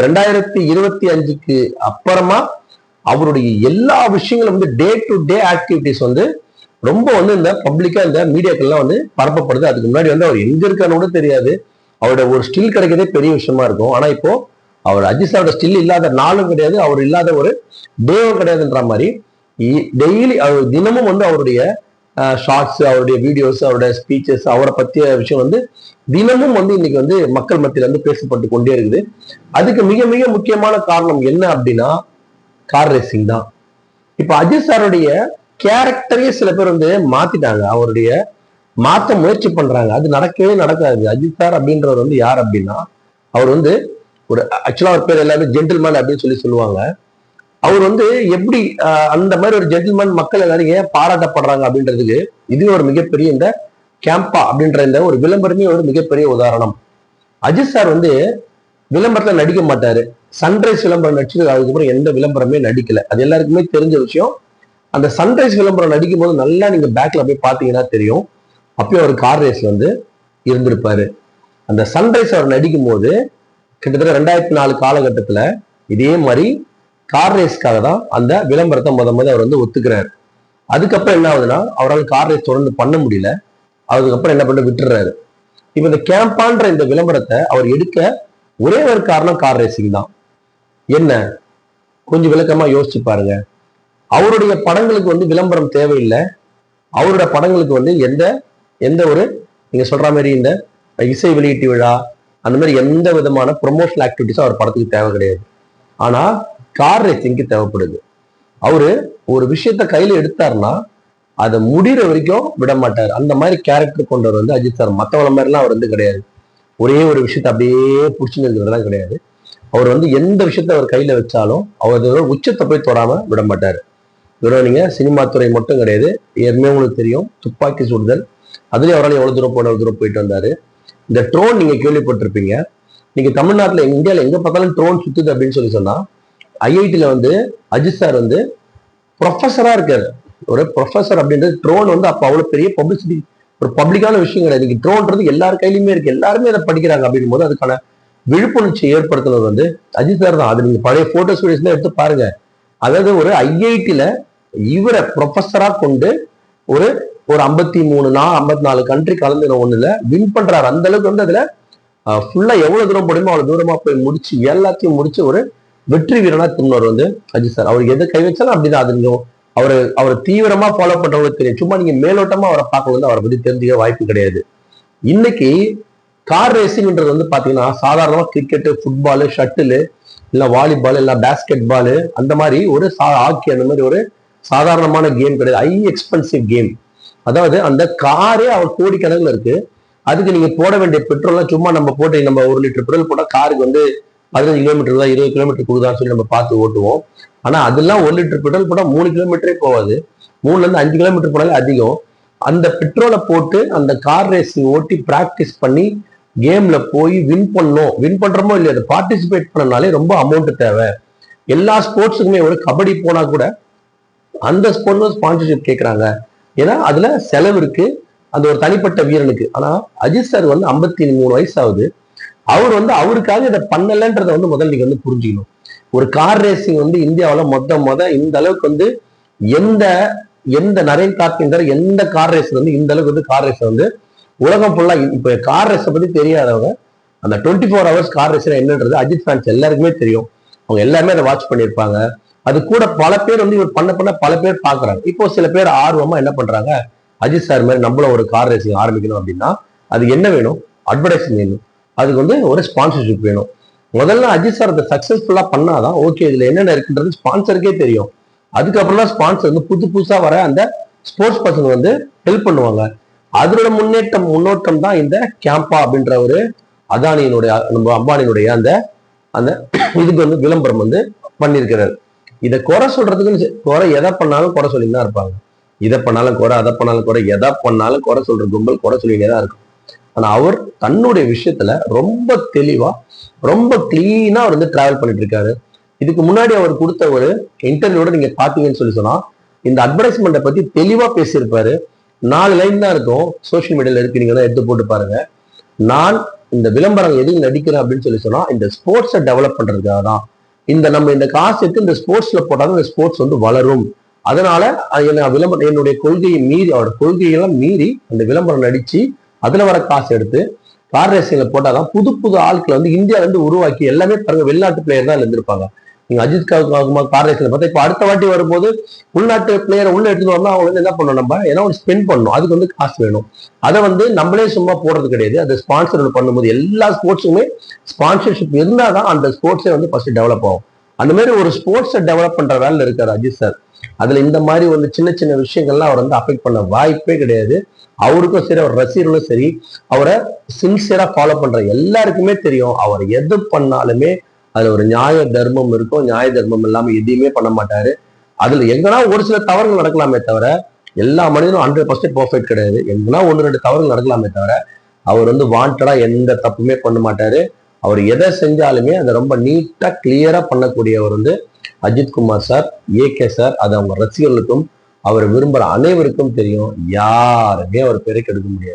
ரெண்டாயிரத்தி இருபத்தி அஞ்சுக்கு அப்புறமா அவருடைய எல்லா விஷயங்களும் வந்து டே டு டே ஆக்டிவிட்டிஸ் வந்து ரொம்ப வந்து இந்த பப்ளிக்கா இந்த மீடியாக்கள்லாம் வந்து பரப்பப்படுது. அதுக்கு முன்னாடி வந்து அவர் எங்க இருக்கான்னு கூட தெரியாது. அவரோட ஒரு ஸ்டில் கிடைக்கிறதே பெரிய விஷயமா இருக்கும். ஆனா இப்போ அவர் அஜித் சாரோட ஸ்டில் இல்லாத நாளும் கிடையாது. அவர் இல்லாத ஒரு டேவும் கிடையாதுன்ற மாதிரி. டெய்லி அவர் தினமும் வந்து அவருடைய ஷார்ட்ஸ் அவருடைய வீடியோஸ் அவருடைய ஸ்பீச்சஸ் அவரை பற்றிய விஷயம் வந்து தினமும் வந்து இன்னைக்கு வந்து மக்கள் மத்தியில வந்து பேசப்பட்டு கொண்டே இருக்குது. அதுக்கு மிக மிக முக்கியமான காரணம் என்ன அப்படின்னா கார் ரேசிங் தான். இப்போ அஜித் சாருடைய கேரக்டரையே சில பேர் வந்து மாத்திட்டாங்க. அவருடைய மாத்த முயற்சி பண்றாங்க. அது நடக்கவே நடக்காது. அஜித் சார் அப்படின்றவர் வந்து யார் அப்படின்னா அவர் வந்து ஒரு ஆக்சுவலா அவர் பேர் எல்லாமே ஜென்டில்மேன் அப்படின்னு சொல்லி சொல்லுவாங்க. அவர் வந்து எப்படி அந்த மாதிரி ஒரு ஜென்டில்மேன் மக்கள் எல்லாரும் ஏன் பாராட்டப்படுறாங்க அப்படின்றதுக்கு இது ஒரு மிகப்பெரிய இந்த கேம்பா அப்படின்ற இந்த ஒரு விளம்பரமே ஒரு மிகப்பெரிய உதாரணம். அஜித் சார் வந்து விளம்பரத்துல நடிக்க மாட்டாரு. சன்ரைஸ் விளம்பரம் நடிச்சது அதுக்கப்புறம் எந்த விளம்பரமே நடிக்கல. அது எல்லாருக்குமே தெரிஞ்ச விஷயம். அந்த சன்ரைஸ் விளம்பரம் நடிக்கும் போது நல்லா நீங்க பேக்ல போய் பாத்தீங்கன்னா தெரியும். அப்பயும் அவர் கார் ரேஸ்ல வந்து இருந்திருப்பாரு. அந்த சன்ரைஸ் அவர் நடிக்கும் போது கிட்டத்தட்ட ரெண்டாயிரத்தி நாலு காலகட்டத்துல இதே மாதிரி கார் ரேஸ்க்காக தான் அந்த விளம்பரத்தை முத முத அவர் வந்து ஒத்துக்கிறாரு. அதுக்கப்புறம் என்ன ஆகுதுன்னா அவரால் கார் ரேஸ் தொடர்ந்து பண்ண முடியல. அதுக்கப்புறம் என்ன பண்ண விட்டுறாரு இப்ப இந்த கேம்பான்ற இந்த விளம்பரத்தை அவர் எடுக்க ஒரே ஒரு காரணம் கார் ரேசிங் தான். என்ன? கொஞ்சம் விளக்கமா யோசிச்சு பாருங்க. அவருடைய படங்களுக்கு வந்து விளம்பரம் தேவையில்லை. அவரோட படங்களுக்கு வந்து எந்த எந்த ஒரு நீங்க சொல்ற மாதிரி இந்த இசை வெளியீட்டு விழா அந்த மாதிரி எந்த விதமான ப்ரொமோஷனல் ஆக்டிவிட்டிஸும் அவர் படத்துக்கு தேவை கிடையாது. ஆனா கார் ரேசிங்க்கு தேவைப்படுது. அவரு ஒரு விஷயத்த கையில எடுத்தாருன்னா அதை முடிகிற வரைக்கும் விட மாட்டார். அந்த மாதிரி கேரக்டர் கொண்டவர் வந்து அஜித் சார் மற்றவங்கள மாதிரிலாம் அவர் வந்து கிடையாது. ஒரே ஒரு விஷயத்த அப்படியே பிடிச்சி இருக்கிறதெல்லாம் கிடையாது. அவர் வந்து எந்த விஷயத்த அவர் கையில வச்சாலும் அவர் உச்சத்தை போய் தொடாம விட மாட்டார். வெறும் நீங்க சினிமா துறை மட்டும் கிடையாது. ஏற்கனவே உங்களுக்கு தெரியும் துப்பாக்கி சுடுதல். அதுலயும் அவரால் எவ்வளவு தூரம் போன தூரம் போயிட்டு வந்தாரு. இந்த ட்ரோன் நீங்க கேள்விப்பட்டிருப்பீங்க. நீங்க தமிழ்நாட்டுல இந்தியாவில் எங்க பார்த்தாலும் ட்ரோன் சுத்துது அப்படின்னு சொல்லி சொன்னா ஐஐடியில் வந்து அஜித் சார் வந்து ப்ரொஃபஸராக இருக்கார். ஒரு ப்ரொஃபஸர் அப்படின்றது ட்ரோன் வந்து அப்போ அவ்வளோ பெரிய பப்ளிசிட்டி ஒரு பப்ளிக்கான விஷயம் கிடையாது. இன்னைக்கு ட்ரோன்றது எல்லார் கையிலுமே இருக்குது எல்லாருமே அதை படிக்கிறாங்க அப்படின்னும் போது அதுக்கான விழிப்புணர்ச்சி ஏற்படுத்துனது வந்து அஜித் சார் தான். அது நீங்கள் பழைய ஃபோட்டோ வீடியோஸ்ல எடுத்து பாருங்க. அதாவது ஒரு ஐஐடியில் இவரை ப்ரொஃபஸராக கொண்டு ஒரு ஒரு ஐம்பத்தி மூணு நாள் ஐம்பத்தி நாலு கண்ட்ரி கலந்துன ஒன்றுல வின் பண்ணுறாரு அந்த அளவுக்கு வந்து அதில் ஃபுல்லாக எவ்வளோ தூரம் முடியுமோ அவ்வளோ தூரமாக போய் முடிச்சு எல்லாத்தையும் முடிச்சு ஒரு வெற்றி வீரனா திரும்பினவர் வந்து அஜித் சார். அவர் எதை கை வச்சாலும் அப்படிதான் அது அவர் அவர் தீவிரமா ஃபாலோ பண்றவங்களுக்கு தெரியும். சும்மா நீங்க மேலோட்டமா அவரை பார்க்க வந்து அவரை பத்தி தெரிஞ்சுக்க வாய்ப்பு கிடையாது. இன்னைக்கு கார் ரேசிங்ன்றது வந்து பாத்தீங்கன்னா சாதாரணமா கிரிக்கெட்டு ஃபுட்பாலு ஷட்டிலு இல்ல வாலிபால் இல்ல பேஸ்கெட் பால் அந்த மாதிரி ஒரு சா ஹாக்கி அந்த மாதிரி ஒரு சாதாரணமான கேம் கிடையாது. ஹை எக்ஸ்பென்சிவ் கேம் அதாவது அந்த காரே அவர் கோடிக்கணக்கில் இருக்கு. அதுக்கு நீங்க போட வேண்டிய பெட்ரோல்லாம் சும்மா நம்ம போட்டு நம்ம ஒரு லிட்டர் பெட்ரோல் போட்டால் காருக்கு வந்து பதினஞ்சு கிலோமீட்டர் தான் இருபது கிலோமீட்டர் கொடுக்குதான்னு சொல்லி நம்ம பார்த்து ஓட்டுவோம். ஆனால் அதெல்லாம் ஒரு லிட்டர் பெட்ரோல் போட்டால் மூணு கிலோமீட்டரே போகாது மூணுலேருந்து அஞ்சு கிலோமீட்டர் போனாலே அதிகம். அந்த பெட்ரோலை போட்டு அந்த கார் ரேசிங் ஓட்டி ப்ராக்டிஸ் பண்ணி கேம்ல போய் வின் பண்ணோம். வின் பண்றோமோ இல்லையா அதை பார்ட்டிசிபேட் பண்ணனாலே ரொம்ப அமௌண்ட் தேவை. எல்லா ஸ்போர்ட்ஸுக்குமே ஒரு கபடி போனா கூட அந்த ஸ்போர்ட்ல ஸ்பான்சர்ஷிப் கேட்குறாங்க ஏன்னா அதுல செலவு இருக்கு. அந்த ஒரு தனிப்பட்ட வீரனுக்கு. ஆனா அஜித் சார் வந்து ஐம்பத்தி மூணு வயசு ஆகுது. அவர் வந்து அவருக்காக இதை பண்ணலன்றதை வந்து முதல்ல நீங்க வந்து புரிஞ்சுக்கணும். ஒரு கார் ரேசிங் வந்து இந்தியாவில் மொத்த மொத இந்த அளவுக்கு வந்து எந்த எந்த நரேன் கார்கின்ற எந்த கார் ரேஸ் வந்து இந்த அளவுக்கு வந்து கார் ரேஸ் வந்து உலகம் ஃபுல்லா இப்ப கார் ரேஸை பத்தி தெரியாதவங்க அந்த twenty four hours car race என்னன்றது அஜித் ஃபேன்ஸ் எல்லாருக்குமே தெரியும். அவங்க எல்லாருமே அதை வாட்ச் பண்ணியிருப்பாங்க. அது கூட பல பேர் வந்து இவர் பண்ண பண்ண பல பேர் பாக்குறாங்க இப்போ சில பேர் ஆர்வமா என்ன பண்றாங்க? அஜித் சார் மாதிரி நம்மளும் ஒரு கார் ரேசிங் ஆரம்பிக்கணும் அப்படின்னா அது என்ன வேணும்? அட்வர்டைஸ்மெண்ட் வேணும். அதுக்கு வந்து ஒரு ஸ்பான்சர்ஷிப் வேணும். முதல்ல அஜித் சார் அதை சக்ஸஸ்ஃபுல்லாக பண்ணாதான் ஓகே இதில் என்னென்ன இருக்குன்றது ஸ்பான்சருக்கே தெரியும். அதுக்கப்புறம் தான் ஸ்பான்சர் வந்து புது புதுசாக வர அந்த ஸ்போர்ட்ஸ் பர்சன் வந்து ஹெல்ப் பண்ணுவாங்க. அதனோட முன்னேற்றம் முன்னோட்டம் தான் இந்த கேம்பா அப்படின்ற ஒரு அதானியினுடைய நம்ம அம்பானியினுடைய அந்த அந்த இதுக்கு வந்து விளம்பரம் வந்து பண்ணியிருக்கிறார். இதை குறை சொல்றதுக்குன்னு குறை எதை பண்ணாலும் குறை சொல்லிட்டு தான் இருப்பாங்க. இதை பண்ணாலும் குறை அதை பண்ணாலும் குறை எதை பண்ணாலும் குறை சொல்ற கும்பல் குறை சொல்லிட்டே தான் இருக்கும். ஆனா அவர் தன்னுடைய விஷயத்துல ரொம்ப தெளிவா ரொம்ப கிளீனா அவர் வந்து டிராவல் பண்ணிட்டு இருக்காரு. இதுக்கு முன்னாடி அவர் கொடுத்த ஒரு இன்டர்வியூட நீங்க பாத்தீங்கன்னு சொல்லி சொன்னா இந்த அட்வர்டைஸ்மெண்ட்டை பத்தி தெளிவா பேசியிருப்பாரு. நாலு லைன் தான் இருக்கும். சோஷியல் மீடியால இருக்கு நீங்க தான் எடுத்து போட்டு பாருங்க. நான் இந்த விளம்பரம் எதுக்கு நடிக்கிறேன் அப்படின்னு சொல்லி சொன்னா இந்த ஸ்போர்ட்ஸை டெவலப் பண்றதுக்காக தான். இந்த நம்ம இந்த காசு எடுத்து இந்த ஸ்போர்ட்ஸ்ல போட்டாலும் இந்த ஸ்போர்ட்ஸ் வந்து வளரும். அதனால என்ன விளம்பரம் என்னுடைய கொள்கையை மீறி அவரோட கொள்கையெல்லாம் மீறி அந்த விளம்பரம் நடிச்சு அதுல வர காசு எடுத்து கார் ரேசிங்ல போட்டாதான் புது புது ஆட்களை வந்து இந்தியால இருந்து உருவாக்கி எல்லாமே பாருங்க வெளிநாட்டு பிளேயர் தான் இருந்திருப்பாங்க. நீங்க அஜித் காகுமா கார் ரேசிங்ல பார்த்தா இப்போ அடுத்த வாட்டி வரும்போது உள்நாட்டு பிளேயரை உள்ள எடுத்துட்டு வந்தா அவங்க வந்து என்ன பண்ணணும் நம்ம? ஏன்னா ஒரு ஸ்பெண்ட் பண்ணணும். அதுக்கு வந்து காசு வேணும். அதை வந்து நம்மளே சும்மா போடுறது கிடையாது. அது ஸ்பான்சர் பண்ணும்போது எல்லா ஸ்போர்ட்ஸுமே ஸ்பான்சர்ஷிப் இருந்தால் தான் அந்த ஸ்போர்ட்ஸே வந்து ஃபர்ஸ்ட் டெவலப் ஆகும். அந்த மாதிரி ஒரு ஸ்போர்ட்ஸை டெவலப் பண்ற வேலை இருக்காரு அஜித் சார் அதுல இந்த மாதிரி வந்து சின்ன சின்ன விஷயங்கள்லாம் அவர் வந்து அஃபெக்ட் பண்ண வாய்ப்பே கிடையாது. அவருக்கும் சரி அவர் ரசிகர்களும் சரி அவரை சின்சியரா ஃபாலோ பண்ற எல்லாருக்குமே தெரியும். அவர் எது பண்ணாலுமே அதுல ஒரு நியாய தர்மம் இருக்கும். நியாய தர்மம் இல்லாம எதையுமே பண்ண மாட்டாரு. அதுல எங்கன்னா ஒரு சில தவறுகள் நடக்கலாமே தவிர எல்லா மனிதனும் ஹண்ட்ரட் பர்சன்ட் பர்ஃபெக்ட் கிடையாது. எங்கன்னா ஒன்று ரெண்டு தவறுகள் நடக்கலாமே தவிர அவர் வந்து வாண்டடா எந்த தப்புமே பண்ண மாட்டாரு. அவர் எதை செஞ்சாலுமே அதை ரொம்ப நீட்டா கிளியரா பண்ணக்கூடியவர் வந்து Ajithkumar sir sir AK sir அது அவங்க ரசிகர்களுக்கும் அவர் விரும்புற அனைவருக்கும் தெரியும். யாருமே அவர் பேரை கெடுக்க முடியாது.